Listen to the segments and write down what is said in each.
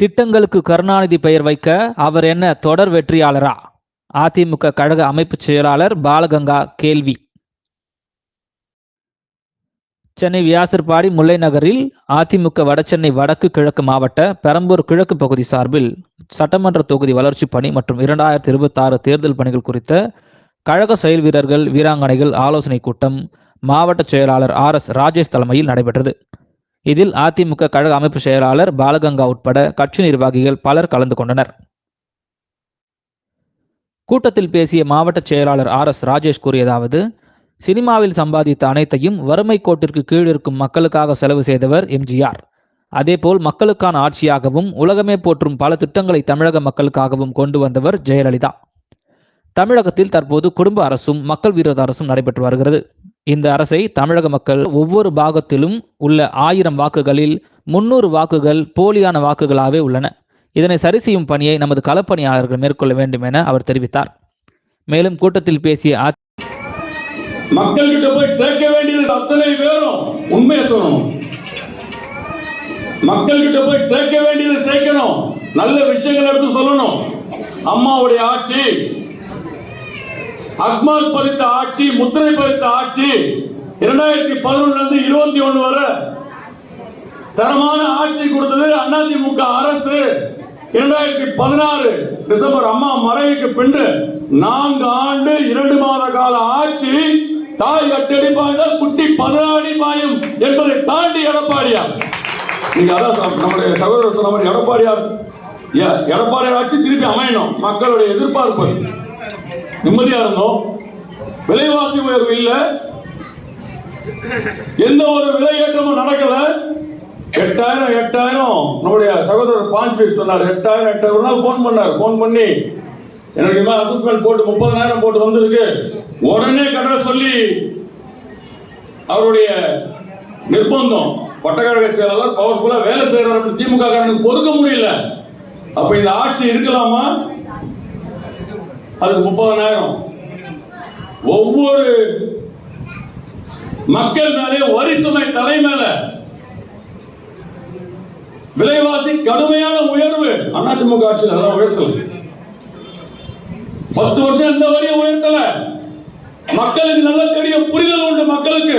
திட்டங்களுக்கு கருணாநிதி பெயர் வைக்க அவர் என்ன தொடர் வெற்றியாளரா? அதிமுக கழக அமைப்பு செயலாளர் பாலகங்கா கேள்வி. சென்னை வியாசர்பாடி முல்லை நகரில் அதிமுக வடசென்னை வடக்கு கிழக்கு மாவட்ட பெரம்பூர் கிழக்கு பகுதி சார்பில் சட்டமன்ற தொகுதி வளர்ச்சி பணி மற்றும் இரண்டாயிரத்தி இருபத்தி ஆறு தேர்தல் பணிகள் குறித்த கழக செயல் வீரர்கள் வீராங்கனைகள் ஆலோசனை கூட்டம் மாவட்ட செயலாளர் ஆர் எஸ் ராஜேஷ் தலைமையில் நடைபெற்றது. இதில் அதிமுக கழக அமைப்பு செயலாளர் பாலகங்கா உட்பட கட்சி நிர்வாகிகள் பலர் கலந்து கொண்டனர். கூட்டத்தில் பேசிய மாவட்ட செயலாளர் ஆர் எஸ் ராஜேஷ் கூறியதாவது சினிமாவில் சம்பாதித்த அனைத்தையும் வறுமை கோட்டிற்கு கீழ் இருக்கும் மக்களுக்காக செலவு செய்தவர் எம்ஜிஆர் அதேபோல் மக்களுக்கான ஆட்சியாகவும் உலகமே போற்றும் பல திட்டங்களை தமிழக மக்களுக்காகவும் கொண்டு வந்தவர் ஜெயலலிதா. தமிழகத்தில் தற்போது குடும்ப அரசும் மக்கள் விரோத அரசும் நடைபெற்று வருகிறது. இந்த அரசை தமிழக மக்கள் ஒவ்வொரு பாகத்திலும் உள்ள ஆயிரம் வாக்குகளில் முன்னூறு வாக்குகள் போலியான வாக்குகளாகவே உள்ளன. இதனை சரி செய்யும் பணியை நமது களப்பணியாளர்கள் மேற்கொள்ள வேண்டும் என அவர் தெரிவித்தார். மேலும் கூட்டத்தில் பேசிய மக்கள்கிட்ட போய் சேர்க்க வேண்டியது அத்தனை பேரும் உண்மையை சொல்லணும். மக்கள்கிட்ட போய் சேர்க்க வேண்டியது சேர்க்கணும். நல்ல விஷயங்கள் எடுத்து சொல்லணும். அம்மாவுடைய ஆட்சி அக்மால் பதித்த ஆட்சி முத்திரை பதித்த ஆட்சி இரண்டாயிரத்தி பதினொன்னு இருபத்தி ஒண்ணு வரை தரமான ஆட்சி கொடுத்தது அதிமுக அரசு. இரண்டாயிரத்தி பதினாறு டிசம்பர் அம்மா மறைவுக்கு பின்பு நான்கு ஆண்டு இரண்டு மாத கால ஆட்சி. தாய் எட்டடி பாய்ந்தால் குட்டி பதினாடி பாயும் என்பதை தாண்டி எடப்பாடியார். நீங்க அதான் நம்முடைய சகோதரர் சொன்ன மாதிரி எடப்பாடியார் எடப்பாடியார் ஆட்சி திருப்பி அமையணும் மக்களுடைய எதிர்பார்ப்பு. நிம்மதியா இருந்தோம். விலைவாசி உயர்வு இல்லை. எந்த ஒரு விலை ஏற்றமும் நடக்கல. எட்டாயிரம் எட்டாயிரம். நம்முடைய சகோதரர் பாஞ்சு பேர் சொன்னார் எட்டாயிரம் எட்டாயிரம். நாள் போன் பண்ணார். போன் பண்ணி எனக்கு அசஸ்மெண்ட் போட்டு முப்பதாயிரம் போட்டு வந்திருக்கு. உடனே கட்ட சொல்லி அவருடைய நிர்பந்தம் பட்டக்கழக செயலாளர் பவர்ஃபுல்லா வேலை செய்யறாரு. திமுக பொறுக்க முடியல. அப்ப இந்த ஆட்சி இருக்கலாமா? அதுக்கு முப்பதனாயிரம் ஒவ்வொரு மக்கள் மேலே வரி சுமை தலை மேல. விலைவாசி கடுமையான உயர்வு. அதிமுக ஆட்சியில் அதெல்லாம் உயர்த்தல. பத்து வருஷம் எந்த வரியும் உயர்த்தல. மக்களுக்கு நல்ல தெரிய புரிதல் உண்டு மக்களுக்கு.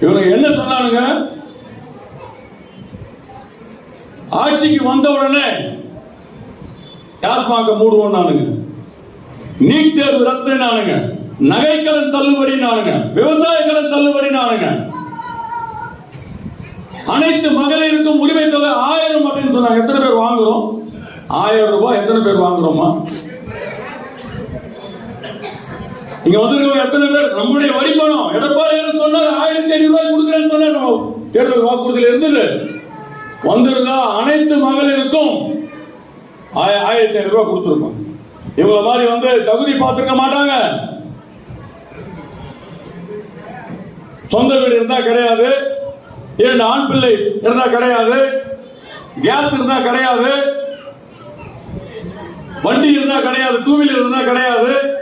இவங்க என்ன சொன்னானுங்க? ஆட்சிக்கு வந்த உடனே டாஸ்மாக மூடுவோம் நானுங்க நீட் தேர்வு ரத்து நகைக்கடன் தள்ளுபடி நாளுங்க விவசாய கடன் தள்ளுபடி நாளுங்க அனைத்து மகளிருக்கும் உரிமை தொகை ஆயிரம் அப்படின்னு சொன்னாங்க. எத்தனை பேர் வாங்குறோம்? ஆயிரம் ரூபாய். எத்தனை பேர் வாங்குறோமா இங்க வந்திருக்கவங்க எத்தனை பேர்? நம்முடைய வரி எடப்பாடி சொன்னார். ஆயிரத்தி ஐநூறு ரூபாய் கொடுக்குறேன்னு சொன்னார். தேர்தல் வாக்குறுதியில் இருந்தது. வந்திருந்தா அனைத்து மகளிருக்கும் ஆயிரத்தி ஐநூறு ரூபாய் கொடுத்துருக்கோம். இவங்கள மாதிரி வந்து தகுதி பார்த்துருக்க மாட்டாங்க. சொந்த வீடு இருந்தா கிடையாது. இரண்டு ஆண் பிள்ளை இருந்தா கிடையாது. கேஸ் இருந்தா கிடையாது. வண்டி இருந்தா கிடையாது. டூ வீலர் இருந்தா கிடையாது.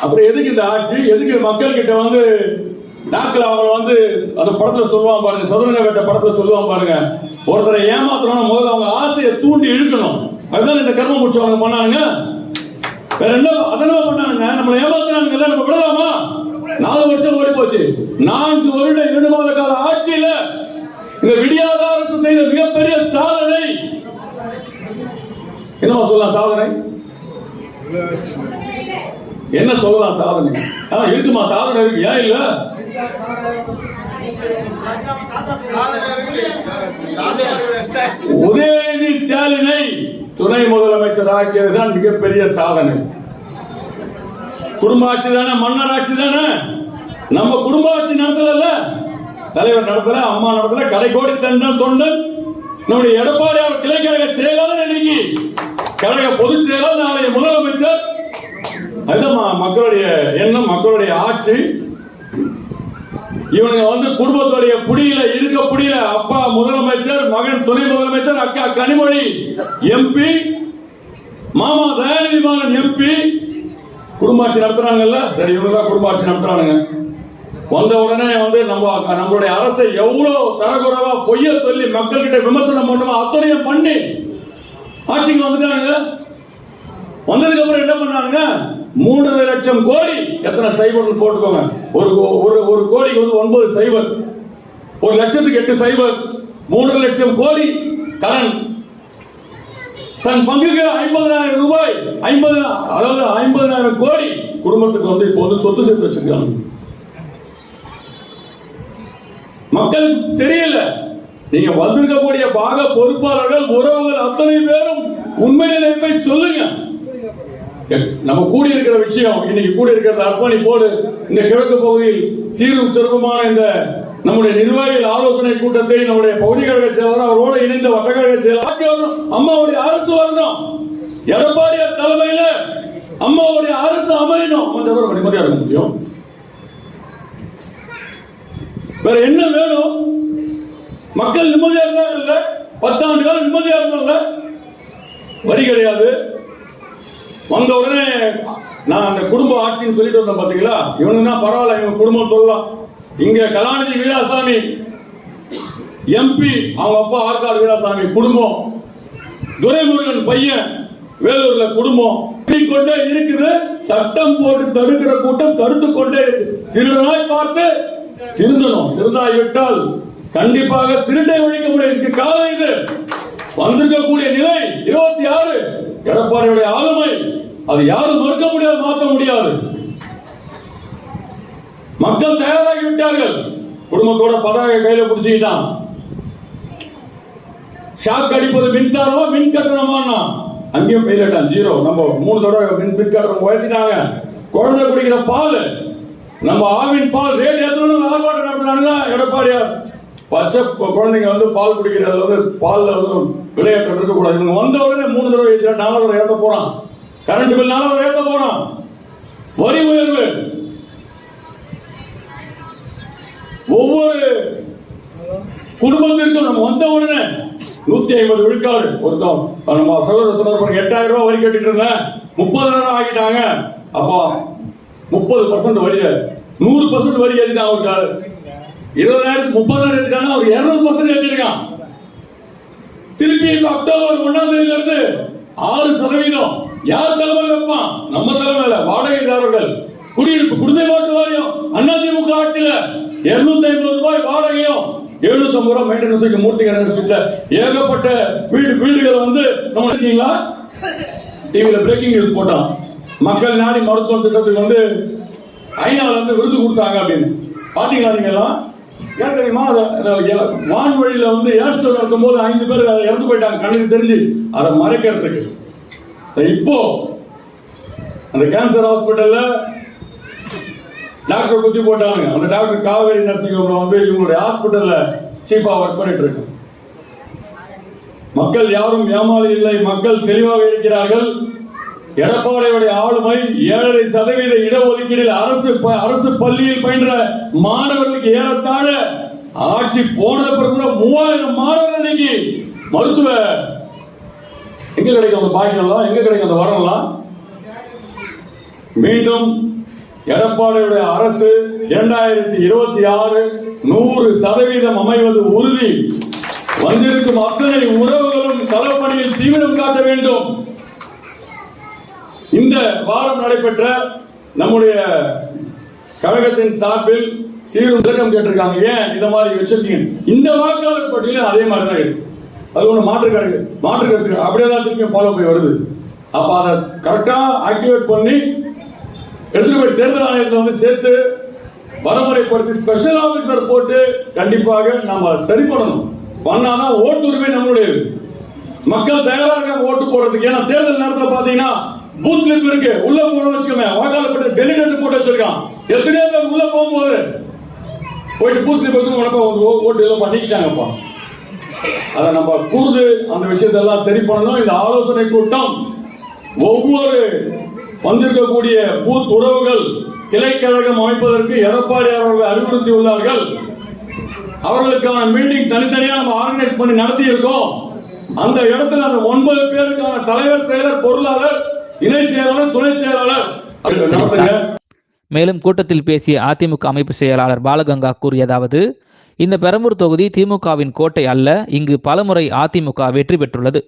அப்புறம் எதுக்கு இந்த ஆட்சி? எதுக்கு மக்கள் கிட்ட வந்து டாக்டர் அவங்க வந்து அந்த படத்துல சொல்லுவான் பாருங்க சதுரங்க வேட்ட படத்துல சொல்லுவான் பாருங்க. ஒருத்தரை ஏமாத்தணும் முதல்ல அவங்க ஆசையை தூண்டி இழுக்கணும். அதுதான் இந்த கர்ம முடிச்சவங்க பண்ணானுங்க. வேற என்ன? அதெல்லாம் பண்ணானுங்க? நம்மளை ஏமாத்தினானுங்க. நம்ம விடலாமா? நாலு வருஷம் ஓடி போச்சு நான்கு வருட இரண்டு மாத கால ஆட்சியில இந்த விடியாத அரசு செய்த மிகப்பெரிய சாதனை. என்னமா சொல்லலாம் சாதனை? என்ன சொல்லலாம் சாதனை? ஆனா இருக்குமா சாதனை? இருக்கு. ஏன் இல்ல? உதயநிதி ஸ்டாலினை துணை முதலமைச்சர் ஆக்கியதுதான் மிகப்பெரிய சாதனை. குடும்ப ஆட்சி தானே மன்னர் ஆட்சி தானே? நம்ம குடும்ப ஆட்சி நடத்தல தலைவர் நடத்தல அம்மா நடத்தல கடைக்கோடி தண்டன் தொண்டன் நம்முடைய எடப்பாடி அவர் கிளைக்கழக செயலாளர் இன்னைக்கு. கழக பொதுச் செயலாளர் நாளைய முதலமைச்சர். அதுதான் மக்களுடைய எண்ணம் மக்களுடைய ஆட்சி. இவனுங்க வந்து குடும்பத்துடைய புடியில இருக்க புடியில அப்பா முதலமைச்சர் மகன் துணை முதலமைச்சர் அக்கா கனிமொழி எம்பி மாமா தயாநிதி மாறன் எம்பி. குடும்பாட்சி நடத்துறாங்கல்ல? சரி இவங்க தான் குடும்பாட்சி நடத்துறானுங்க. வந்த உடனே வந்து நம்ம நம்மளுடைய அரசை எவ்வளவு தரக்குறைவா பொய்ய சொல்லி மக்கள்கிட்ட விமர்சனம் பண்ணுமோ? அத்தனையும் பண்ணி ஆட்சிக்கு வந்துட்டானுங்க. வந்ததுக்கு அப்புறம் என்ன பண்ணானுங்க? மூன்றரை லட்சம் கோடி. எத்தனை சைபர் போட்டுக்கோங்க. ஒரு கோ- ஒரு ஒரு கோடிக்கு வந்து ஒன்பது சைபர். ஒரு லட்சத்துக்கு எட்டு சைபர். மூன்று லட்சம் கோடி கடன். தன் பங்குக்கு ஐம்பதாயிரம் ரூபாய் ஐம்பது அதாவது ஐம்பதாயிரம் கோடி குடும்பத்துக்கு வந்து இப்போ வந்து சொத்து சேர்த்து வச்சிருக்காங்க. மக்களுக்கு தெரியல. நீங்க வந்திருக்கக்கூடிய பாக பொறுப்பாளர்கள் உறவுகள் அத்தனை பேரும் உண்மையிலே நம்ம கூடி இருக்கிற விஷயம் இன்னைக்கு கூடி இருக்கிறது அர்ப்பணிப்போடு இந்த கிழக்கு பகுதியில் சீரும் சிறப்புமான இந்த நம்முடைய நிர்வாகிகள் ஆலோசனை கூட்டத்தை நம்முடைய பகுதி கழக செயலாளர் அவரோடு இணைந்த வட்டக்கழக செயலாளர் அம்மாவுடைய அரசு வரணும். எடப்பாடியார் தலைமையில அம்மாவுடைய அரசு அமையணும். அந்த தவிர நிம்மதியா இருக்க முடியும். வேற என்ன வேணும்? மக்கள் நிம்மதியா இருந்தாங்க இல்ல? பத்தாண்டு காலம் நிம்மதியா இருந்தாங்க வரி கிடையாது. வந்த உடனே நான் அந்த குடும்ப ஆட்சின்னு சொல்லிட்டு வந்தேன் பாத்தீங்களா? இவனுங்க தான் பரவாயில்ல இவங்க குடும்பம் சொல்லலாம். இங்க கலாநிதி வீராசாமி எம்பி அவங்க அப்பா ஆற்காடு வீராசாமி குடும்பம். துரைமுருகன் பையன் வேலூர்ல குடும்பம். கொண்டே இருக்குது சட்டம் போட்டு தடுக்கிற கூட்டம் தடுத்து கொண்டே இருக்கு. திருடனாய் பார்த்து திருந்தணும். திருந்தாய் விட்டால் கண்டிப்பாக திருட்டை ஒழிக்க முடியும். காலம் இது. வந்திருக்கக்கூடிய நிலை இருபத்தி ஆறு. எடப்பாடியுடைய ஆளுமை அது யாரும் மறுக்க முடியாது மாற்ற முடியாது. மக்கள் தயாராகி விட்டார்கள். குடும்பத்தோட பதாகை கையில பிடிச்சிக்கிட்டான். ஷாக் அடிப்பது மின்சாரமா மின் கட்டணமா அங்கேயும் பெயிலட்டான் ஜீரோ நம்ம மூணு தடவை மின் மின் கட்டணம் உயர்த்திட்டாங்க. குழந்தை குடிக்கிற பால் நம்ம ஆவின் பால் ரேட் எத்தனை ஆர்ப்பாட்டம் நடத்துறாங்க எடப்பாடியார்? பச்சை குழந்தைங்க வந்து பால் குடிக்கிறது வந்து பால்ல வந்து விளையாட்டு இருக்கக்கூடாது. இவங்க வந்த உடனே மூணு தடவை ஏற்ற நாலு தடவை ஏற்ற போறான். கரண்ட் பில் நாலு தடவை ஏற்ற போறான். வரி உயர்வு. ஒவ்வொரு குடும்பத்திற்கும் நம்ம வந்த உடனே நூத்தி ஐம்பது விழுக்காடு. ஒருத்தம் நம்ம சகோதர சொன்னார் எட்டாயிரம் ரூபாய் வரி கட்டிட்டு இருந்தேன். முப்பதாயிரம் ஆகிட்டாங்க அப்போ முப்பது பர்சன்ட் வரி நூறு பர்சன்ட் வரி ஏற்றிட்டான் அவருக்கு இருபதாயிரத்துக்கு முப்பதாயிரம் ஏற்றிட்டானா ஒரு இருநூறு பர்சன்ட் எழுதியிருக்கான். திருப்பி இப்ப அக்டோபர் ஒன்னாம் தேதியில இருந்து ஆறு சதவீதம். யார் தலைமையில் வைப்பான்? நம்ம தலைமையில. வாடகைதாரர்கள். குடியிருப்பு குடிசை மாட்டு வாரியம். அதிமுக ஆட்சியில இருநூத்தி ஐம்பது ரூபாய் வாடகையும் எழுநூத்தி ஐம்பது ரூபாய் மெயின்டெனன்ஸ் மூர்த்திகரன் ஸ்ட்ரீட்ல ஏகப்பட்ட வீடு வீடுகளை வந்து நம்ம இருக்கீங்களா? டிவியில பிரேக்கிங் நியூஸ் போட்டான். மக்கள் நாடி மருத்துவ திட்டத்துக்கு வந்து ஐநாவில் வந்து விருது கொடுத்தாங்க அப்படின்னு. பாத்தீங்களா நீங்க எல்லாம்? ஏன் தெரியுமா? வான்வழியில வந்து ஏர்ஸ்டர் இருக்கும் போது ஐந்து பேர் இறந்து போயிட்டாங்க. கண்ணுக்கு தெரிஞ்சு. அதை மறைக்கிறதுக்கு. இப்போ அந்த கேன்சர் ஹாஸ்பிட்டல்ல டாக்டர் குத்தி போட்டாங்க அந்த டாக்டர் காவேரி நர்சிங் ஹோம்ல வந்து இவங்களுடைய ஹாஸ்பிட்டல்ல சீஃபா ஒர்க் பண்ணிட்டு இருக்கு மக்கள் யாரும் ஏமாளி இல்லை. மக்கள் தெளிவாக இருக்கிறார்கள். எடப்பாடியுடைய ஆளுமை ஏழரை சதவீத இடஒதுக்கீடில் அரசு ப- அரசு பள்ளியில் பயின்ற மாணவர்களுக்கு ஏறத்தாழ ஆட்சி போன பிறகு மூவாயிரம் மாணவர்கள் இன்னைக்கு மருத்துவ எங்க கிடைக்கும் அந்த பாக்கியம்லாம்? எங்க கிடைக்கும் அந்த வரம்லாம்? மீண்டும் எடப்பாடியுடைய அரசு இரண்டாயிரத்தி இருபத்தி ஆறு நூறு சதவீதம் அமைவது உறுதி. வந்திருக்கும் அத்தனை உறவுகளும் களப்பணியில் தீவிரம் காட்ட வேண்டும். இந்த வாரம் நடைபெற்ற நம்முடைய கழகத்தின் சார்பில் சீரும் விளக்கம் கேட்டிருக்காங்க. ஏன் இந்த மாதிரி வச்சிருக்கீங்க? இந்த வாக்காளர் பட்டியலும் அதே மாதிரி தான் இருக்கு. அது ஒண்ணு மாற்று கணக்கு மாற்று கருத்து அப்படியே தான் திருப்பி ஃபாலோ போய் வருது. அப்ப அதை கரெக்டா ஆக்டிவேட் பண்ணி எடுத்துட்டு போய் தேர்தல் ஆணையத்தில் வந்து சேர்த்து வரமுறைப்படுத்தி ஸ்பெஷல் ஆபீசர் போட்டு கண்டிப்பாக நாம சரி பண்ணணும். பண்ணாதான் ஓட்டு உரிமை நம்மளுடையது. மக்கள் தயாராக இருக்காங்க ஓட்டு போடுறதுக்கு. ஏன்னா தேர்தல் நேரத்தில் பாத்தீங்கன்னா பூத் ஸ்லிப் இருக்கு. உள்ள போன வச்சுக்கோங்க வாக்காளர் பட்டு டெலிகேட் போட்டு வச்சிருக்கான். எத்தனையோ பேர் உள்ள போகும்போது போயிட்டு பூத் ஸ்லிப் வந்து உனக்கு ஓட்டு எல்லாம் பண்ணிக்கிட்டாங்கப்பா. அதை நம்ம கூர்ந்து அந்த விஷயத்தெல்லாம் சரி பண்ணணும். இந்த ஆலோசனை கூட்டம் ஒவ்வொரு வந்திருக்கக்கூடிய பூத் உறவுகள் கிளைக்கழகம் அமைப்பதற்கு எடப்பாடி அவர்கள் அறிவுறுத்தியுள்ளார்கள் அவர்களுக்கான மீட்டிங் தனித்தனியா நம்ம ஆர்கனைஸ் பண்ணி நடத்தி இருக்கோம் அந்த இடத்துல அந்த ஒன்பது பேருக்கான தலைவர் செயலர் பொருளாளர் இணை செயலாளர் துணை செயலாளர். மேலும் கூட்டத்தில் பேசிய அதிமுக அமைப்பு செயலாளர் பாலகங்கா கூறியதாவது இந்த பெரம்பூர் தொகுதி திமுகவின் கோட்டை அல்ல இங்கு பலமுறை அதிமுக வெற்றி பெற்றுள்ளது.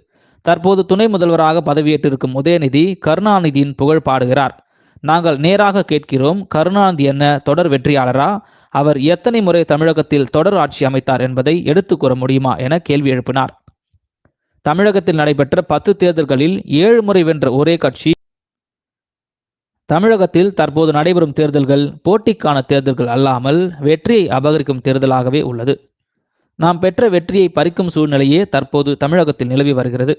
தற்போது துணை முதல்வராக பதவியேற்றிருக்கும் உதயநிதி கருணாநிதியின் புகழ் பாடுகிறார். நாங்கள் நேராக கேட்கிறோம் கருணாநிதி என்ன தொடர் வெற்றியாளரா? அவர் எத்தனை முறை தமிழகத்தில் தொடர் ஆட்சி அமைத்தார் என்பதை எடுத்துக் கூற முடியுமா? என கேள்வி எழுப்பினார். தமிழகத்தில் நடைபெற்ற பத்து தேர்தல்களில் ஏழு முறை வென்ற ஒரே கட்சி. தமிழகத்தில் தற்போது நடைபெறும் தேர்தல்கள் போட்டிக்கான தேர்தல்கள் அல்லாமல் வெற்றியை அபகரிக்கும் தேர்தலாகவே உள்ளது. நாம் பெற்ற வெற்றியை பறிக்கும் சூழ்நிலையே தற்போது தமிழகத்தில் நிலவி வருகிறது.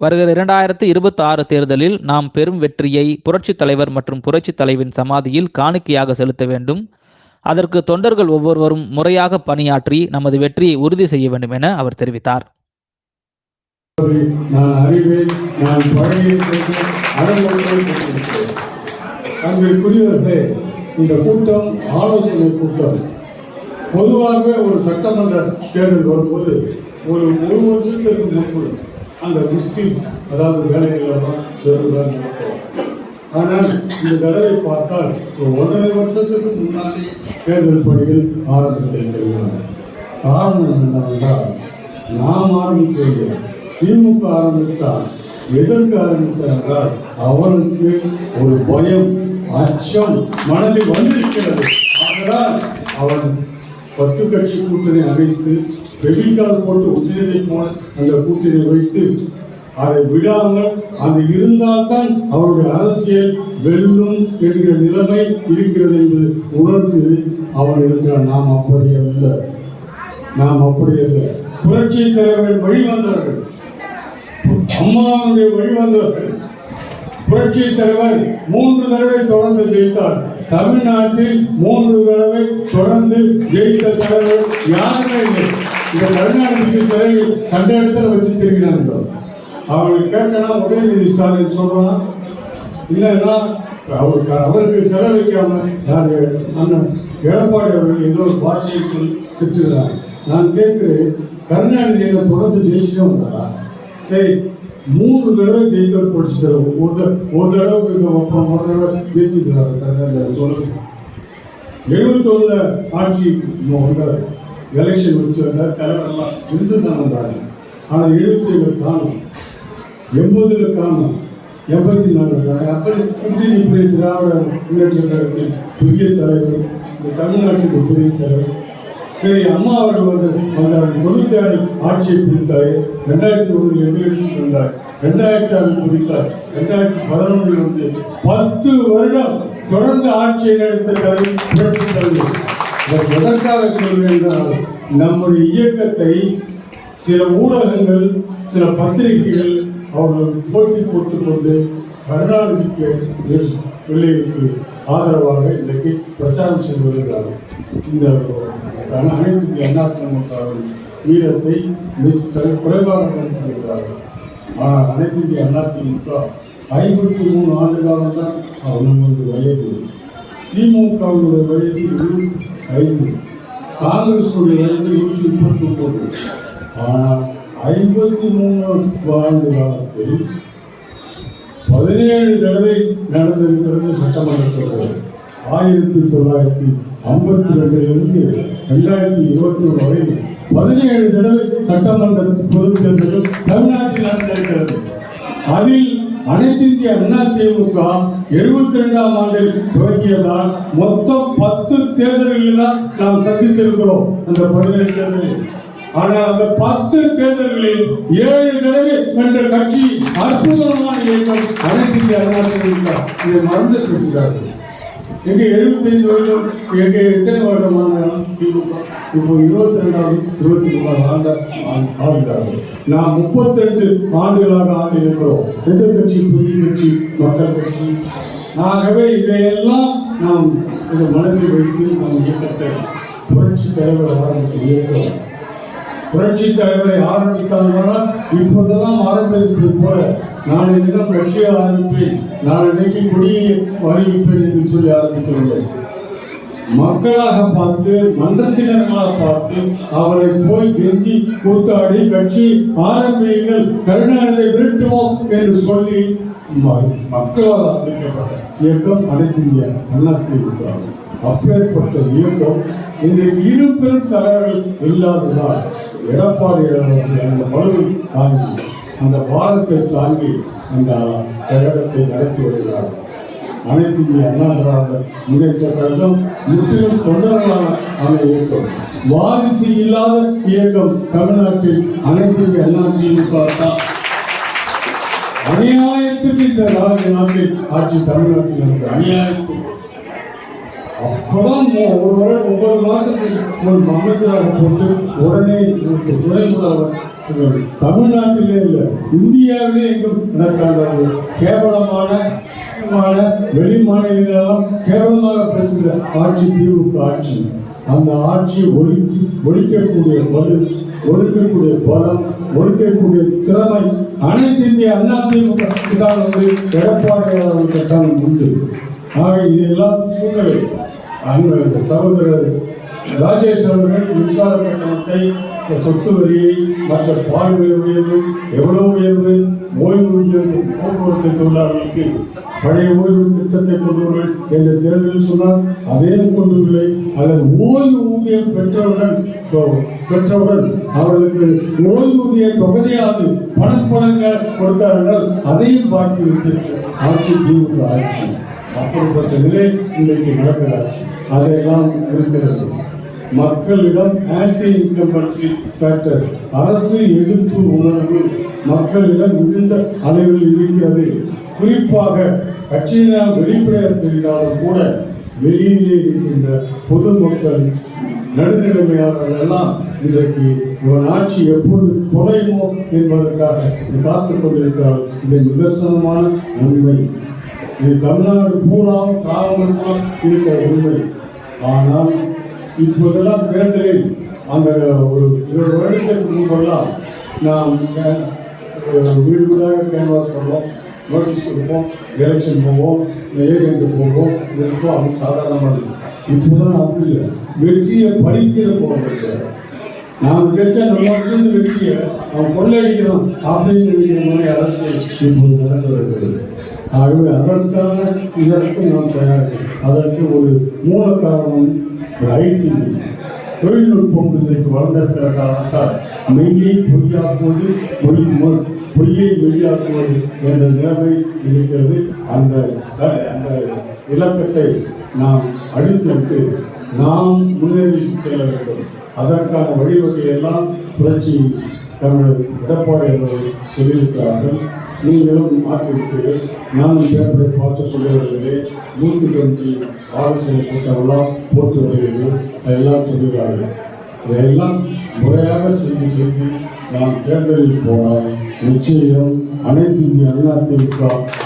வருகிற இரண்டாயிரத்தி இருபத்தி ஆறு தேர்தலில் நாம் பெரும் வெற்றியை புரட்சித் தலைவர் மற்றும் புரட்சித் தலைவின் சமாதியில் காணிக்கையாக செலுத்த வேண்டும். அதற்கு தொண்டர்கள் ஒவ்வொருவரும் முறையாக பணியாற்றி நமது வெற்றியை உறுதி செய்ய வேண்டும் என அவர் தெரிவித்தார். நான் அறிவேன் நான் பழகியிருக்கிறேன் இந்த கூட்டம் ஆலோசனை கூட்டம். பொதுவாகவே ஒரு சட்டமன்ற தேர்தல் வரும்போது ஒரு ஒரு வருஷத்திற்கு முன்பு அந்த முஸ்லீம் அதாவது வேலைகளெல்லாம் தேர்தலாக நடத்துவோம் ஆனால் இந்த தடவை பார்த்தால் ஒரு ஒன்றரை வருஷத்துக்கு முன்னாடி தேர்தல் பணிகள் ஆரம்பித்திருக்கிறார் காரணம் என்னவென்றால் நாம் ஆரம்பித்தது திமுக ஆரம்பித்தால் எதற்கு ஆரம்பித்தார் என்றால் அவனுக்கு ஒரு பயம் அச்சம் மனதில் வந்திருக்கிறது. ஆதலால் அவன் பத்து கட்சி கூட்டணி அமைத்து வெடிக்கால் போட்டு ஒன்றியதை போல அந்த கூட்டணி வைத்து அதை விடாமல் அது இருந்தால்தான் அவருடைய அரசியல் வெல்லும் என்கிற நிலைமை இருக்கிறது என்று உணர்ந்து அவர் இருக்கிறார். நாம் அப்படி அல்ல. நாம் அப்படி அல்ல. புரட்சி தலைவர்கள் வழிவந்தார்கள் அம்மாவுடைய வழிவந்தார்கள் புரட்சி தலைவர் மூன்று தடவை தொடர்ந்து ஜெயித்தார். தமிழ்நாட்டில் மூன்று தடவை தொடர்ந்து ஜெயித்த தலைவர் யாருமே இல்லை. இந்த கருணாநிதிக்கு சிறையில் கண்ட இடத்துல வச்சு தெரிகிறார்கள் அவர்கள் கேட்டனா உதயநிதி ஸ்டாலின் சொல்றான் இல்லைன்னா அவருக்கு அவருக்கு செலவழிக்காம வைக்காம யார் அண்ணன் எடப்பாடி அவர்கள் ஏதோ ஒரு பாஷையை சொல்லி திட்டுகிறார். நான் கேட்கிறேன் கருணாநிதி தொடர்ந்து ஜெயிச்சுட்டே வந்தாரா சரி மூணு தடவை ஜெயிக்க படிச்சுட்டாரு ஒரு ஒரு தடவை அப்புறம் ஒரு தடவை ஜெயிச்சுக்கிறார் கருணாநிதி. சொல்லுங்க. எழுபத்தொன்னுல ஆட்சி வந்தார். எலெக்ஷன் வச்சு வந்தார் தலைவரெல்லாம் இருந்து தான் வந்தாங்க ஆனால் எழுபத்தி ஏழு காணும் எண்பதுல காணும் எண்பத்தி நாலு அப்படி இப்படி இப்படி திராவிட முன்னேற்ற கழகத்தின் புதிய தலைவர் இந்த தமிழ்நாட்டுக்கு புதிய தலைவர். சரி அம்மா அவர்கள் வந்து வந்தார் தொண்ணூத்தி ஆட்சியை பிடித்தார். ரெண்டாயிரத்தி ஒன்றில் எதிர்த்து வந்தார். ரெண்டாயிரத்தி ஆறு பிடித்தார். ரெண்டாயிரத்தி பதினொன்றில் வந்து பத்து வருடம் தொடர்ந்து ஆட்சியை நடத்த தலைவர் புரட்சி தலைவர். எதற்காக சொல்கிறேன் என்றால் நம்முடைய இயக்கத்தை சில ஊடகங்கள் சில பத்திரிகைகள் அவர்கள் போட்டி போட்டுக் கொண்டு கருணாநிதிக்கு பிள்ளைகளுக்கு ஆதரவாக இன்றைக்கு பிரச்சாரம் செய்து வருகிறார்கள். இந்த அனைத்து இந்திய அண்ணா திமுகவின் வீரத்தை மிக குறைவாக கருத்துகிறார்கள் ஆனால் அனைத்து இந்திய அண்ணா திமுக ஐம்பத்தி மூணு ஆண்டு காலம் தான் அவர்களுடைய வயது. திமுகவினுடைய வயது இருபத்தி ஐந்து. காங்கிரஸுடைய வயது நூற்றி முப்பத்தி ஒன்பது. ஆனால் ஐம்பத்தி மூன்று ஆண்டு காலத்தில் பதினேழு தடவை நடந்திருக்கிறது சட்டமன்றத்தில். ஆயிரத்தி தொள்ளாயிரத்தி ஐம்பத்தி ரெண்டிலிருந்து ரெண்டாயிரத்தி இருபத்தி ஒன்று வரை பதினேழு தடவை சட்டமன்ற பொது தேர்தல்கள் தமிழ்நாட்டில் நடந்திருக்கிறது. அதில் அனைத்து இந்திய அண்ணா திமுக எழுபத்தி ரெண்டாம் ஆண்டில் துவங்கியதால் மொத்தம் பத்து தேர்தல்களில் தான் நாம் சந்தித்திருக்கிறோம் அந்த பதினேழு தேர்தலில். ஆனால் அந்த பத்து தேர்தல்களில் ஏழு தடவை வென்ற கட்சி அற்புதமான இயக்கம் அனைத்து இந்திய அண்ணா திமுக இதை மறந்து பேசுகிறார்கள். எங்க எழுபத்தைந்து வருடம் எங்க எத்தனை வருடமான திமுக இப்போ இருபத்தி ரெண்டாவது இருபத்தி மூணாவது ஆண்டு ஆளுகிறார்கள். நாம் முப்பத்தி ரெண்டு ஆண்டுகளாக ஆண்டு இருக்கிறோம். எதிர்கட்சி புதிய கட்சி மக்கள் கட்சி. ஆகவே இதையெல்லாம் நாம் இதை மனதில் வைத்து நம் இயக்கத்தை புரட்சி தலைவர் ஆரம்பித்து இயக்கம் புரட்சி தலைவரை ஆரம்பித்தார்கள் இப்போதெல்லாம் ஆரம்பிப்பது போல நான் என்னிடம் கட்சியை ஆரம்பிப்பேன். நான் இன்னைக்கு குடியை அறிவிப்பேன் என்று சொல்லி ஆரம்பித்துள்ளேன். மக்களாக பார்த்து மன்றத்தினர்களாக பார்த்து அவரை போய் கெஞ்சி கூத்தாடி கட்சி ஆரம்பியுங்கள் கருணாநிதியை விரட்டுவோம் என்று சொல்லி மக்களால் அறிவிக்கப்பட்ட இயக்கம் அனைத்து இந்திய அண்ணா திமுக அப்பேற்பட்ட இயக்கம் இன்றைக்கு இரு பெரும் தலைவர்கள் இல்லாததால் எடப்பாடி அந்த பழுவை தாங்கி அந்த பாரத்தை தாங்கி அந்த கழகத்தை நடத்தி வருகிறார். அனைத்து அண்ணா திராவிட முன்னேற்ற கழகம் முற்றிலும் தொண்டர்களான அந்த இயக்கம். வாரிசு இல்லாத இயக்கம் தமிழ்நாட்டில் அனைத்து அண்ணா திமுக தான். அநியாயத்துக்கு இந்த ராஜ நாட்டில் ஆட்சி தமிழ்நாட்டில் அநியாயத்துக்கு. அப்பதான் ஒரு வருடம் ஒன்பது மாதத்துக்கு ஒரு அமைச்சராக போட்டு உடனே ஒரு துணை முதல்வர் தமிழ்நாட்டிலே இல்லை இந்தியாவிலே எங்கும் நடக்காத கேவலமான கேவலமான வெளி மாநிலங்களெல்லாம் கேவலமாக பேசுகிற ஆட்சி திமுக ஆட்சி அந்த ஆட்சியை ஒழித்து ஒழிக்கக்கூடிய வலு ஒழிக்கக்கூடிய பலம் ஒழிக்கக்கூடிய திறமை அனைத்து இந்திய அண்ணா திமுக வந்து எடப்பாடி அவர்கள் தான் உண்டு ஆக இதெல்லாம் சூழ்நிலை அங்கு சகோதரர் ராஜேஷ் அவர்கள் மின்சார கட்டணத்தை சொத்து வரியை மற்ற பால் உயர்வு எவ்வளவு உயர்வு? ஓய்வூதியம் போக்குவரத்து தொழிலாளர்களுக்கு பழைய ஓய்வு திட்டத்தை கொண்டு வருவேன் என்று தேர்தலில் சொன்னால் அதே கொண்டுவில்லை. அல்லது ஓய்வூதியம் பெற்றவுடன் பெற்றவுடன் அவர்களுக்கு ஓய்வூதிய தொகுதியாவது பணப்பணங்கள் கொடுத்தார்கள். அதையும் பார்த்து விட்டு ஆட்சி திமுக ஆட்சி. அப்படிப்பட்ட நிலை இன்றைக்கு நடக்கிறார் அதையெல்லாம் இருக்கிறது. மக்களிடம் ஆன்டி இன்கம்பன்சி ஃபேக்டர் அரசு எதிர்ப்பு உணர்வு மக்களிடம் மிகுந்த அளவில் இருக்கிறது. குறிப்பாக கட்சியினால் வெளிப்படையாக தெரிந்தாலும் கூட வெளியிலே இருக்கின்ற பொதுமக்கள் நடுநிலைமையாளர்கள் எல்லாம் இன்றைக்கு இவன் ஆட்சி எப்பொழுது குறையுமோ என்பதற்காக காத்துக் கொண்டிருக்கிறார். இது நிதர்சனமான உண்மை. இது தமிழ்நாடு பூராவும் காவல்துறை இருக்கிற உண்மை. ஆனால் இப்போதெல்லாம் தேர்தலில் அந்த ஒரு இருபது வருடத்திற்கு முன்பெல்லாம் நாம் கே- வீடு வீடாக கேன்வாஸ் பண்ணுவோம் நோட்டீஸ் கொடுப்போம் எலெக்ஷன் போவோம் ஏஜென்ட் போவோம் இதற்கும் அது சாதாரணமாக இப்போதான் அப்படி இல்லை. வெற்றியை பறிக்கிற போகிறது நாம் கிடைச்சா நல்லா இருந்து வெற்றியை அவன் கொள்ளையடிக்கிறோம். அப்படின்னு நினைக்கிற மாதிரி அரசு இப்போது நடந்து வருகிறது. ஆகவே அதற்கான இதற்கு நாம் தயார் அதற்கு ஒரு மூல காரணம் ஐடி தொழில்நுட்பம் இன்றைக்கு வளர்ந்திருக்கிற காரணத்தால் மெய்யை பொய்யாக்குவது பொய் பொய்யை மெய்யாக்குவது என்ற நிலைமை இருக்கிறது. அந்த அந்த இலக்கத்தை நாம் அழித்துவிட்டு நாம் முன்னேறி செல்ல வேண்டும். அதற்கான வழிவகையெல்லாம் புரட்சி தமிழர் எடப்பாடி அவர்கள் சொல்லியிருக்கிறார்கள். நீங்களும் மாற்றிவிட்டீர்கள் நானும் பேப்பரை பார்த்துக் கொண்டே நூற்றி டுவெண்ட்டி ஆலோசனை கூட்டமெல்லாம் போட்டு வருகிறீர்கள். அதெல்லாம் சொல்லுகிறார்கள் இதையெல்லாம் முறையாக செய்து செய்து நாம் தேர்தலில் போனால் நிச்சயம் அனைத்து இந்திய அண்ணா திமுக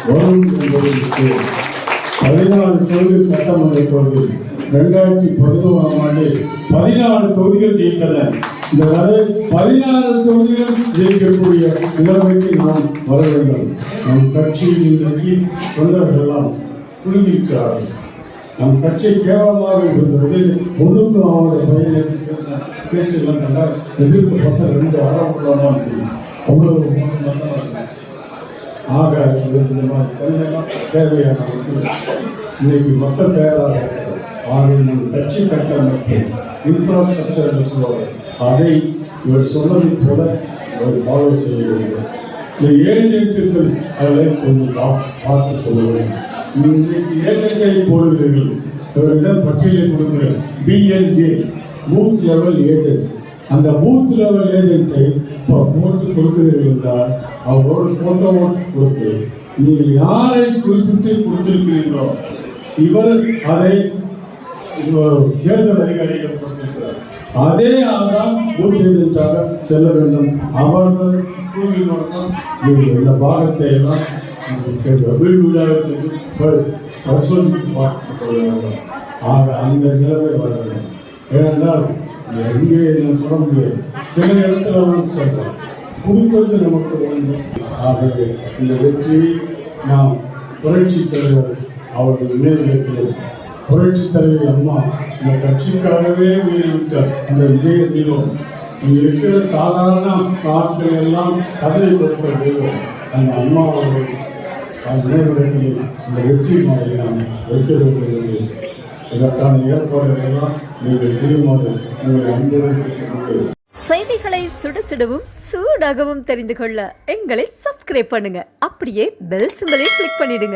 வரும் என்பது நிச்சயம் பதினாலு தொகுதிகள் சட்டமன்ற தொகுதி ரெண்டாயிரத்தி பதினோராம் ஆண்டு பதினாலு தொகுதிகள் ஜெயித்தன இந்த வரை பதினாறு தொகுதிகள் ஜெயிக்கக்கூடிய நிலைமைக்கு நாம் வர வேண்டும். நம் கட்சியில் இன்றைக்கு தொண்டர்கள் எல்லாம் குழுமியிருக்கிறார்கள் நம் கட்சி கேவலமாக இருந்தது ஒன்றுக்கும் அவருடைய பையனை பேச்செல்லாம் கண்டால் எதிர்க்கப்பட்ட ரெண்டு அறப்படலாம் அவ்வளவு ஆக இந்த மாதிரி தேவையான இன்னைக்கு மக்கள் தயாராக இருக்கிறார். ஆக நம் கட்சி கட்டமைப்பு இன்ஃப்ராஸ்ட்ரக்சர் என்று சொல்லுவார்கள் அதை இவர் சொன்னதை போல அவர் ஃபாலோ செய்ய வேண்டும். இந்த ஏஜென்ட்டுகள் அதை கொஞ்சம் பார்த்துக் கொள்ள வேண்டும் இன்றைக்கு ஏஜென்ட்டை போடுகிறீர்கள். இவரிடம் பட்டியலை கொடுக்கிறேன் பிஎன்ஏ பூத் லெவல் ஏஜென்ட் அந்த பூத் லெவல் ஏஜென்ட்டை இப்போ போட்டு கொடுக்கிறீர்கள் என்றால் அவரோட ஓட்டு கொடுத்து நீங்கள் யாரை குறிப்பிட்டு கொடுத்திருக்கிறீர்களோ இவர் அதை தேர்தல் அதிகாரிகள் கொடுத்திருக்கிறார் அதே ஆள்தான் பூத் செல்ல வேண்டும். அவர்கள் கூறினோம் இந்த பாகத்தை எல்லாம் வீடு வீடாக பரிசோதித்து பார்த்துக் கொள்ள வேண்டும். ஆக அந்த நிலைமை வர வேண்டும் ஏனென்றால் எங்கே நான் சொல்ல முடியாது. சில இடத்துல வந்து நமக்கு வேண்டும். ஆகவே இந்த வெற்றியை நாம் புரட்சி தலைவர் அவர்கள் புரட்சி தலைவி அம்மா இந்த கட்சிக்காகவே உயிரிழந்த அந்த விஜய தீபம் இங்க இருக்கிற சாதாரண காலத்தில் எல்லாம் கதை கொடுத்த தெய்வம் அந்த அம்மா அவர்கள் நினைவிடத்தில் இந்த வெற்றி மாலை நாம் வைத்திருக்கிறது இதற்கான ஏற்பாடுகளெல்லாம் நீங்கள் செய்யுமாறு உங்களை அன்புடன் செய்திகளை சுடுசுடவும் சூடாகவும் தெரிந்து கொள்ள எங்களை சப்ஸ்கிரைப் பண்ணுங்க. அப்படியே பெல் சிம்பலையும் கிளிக் பண்ணிடுங்க.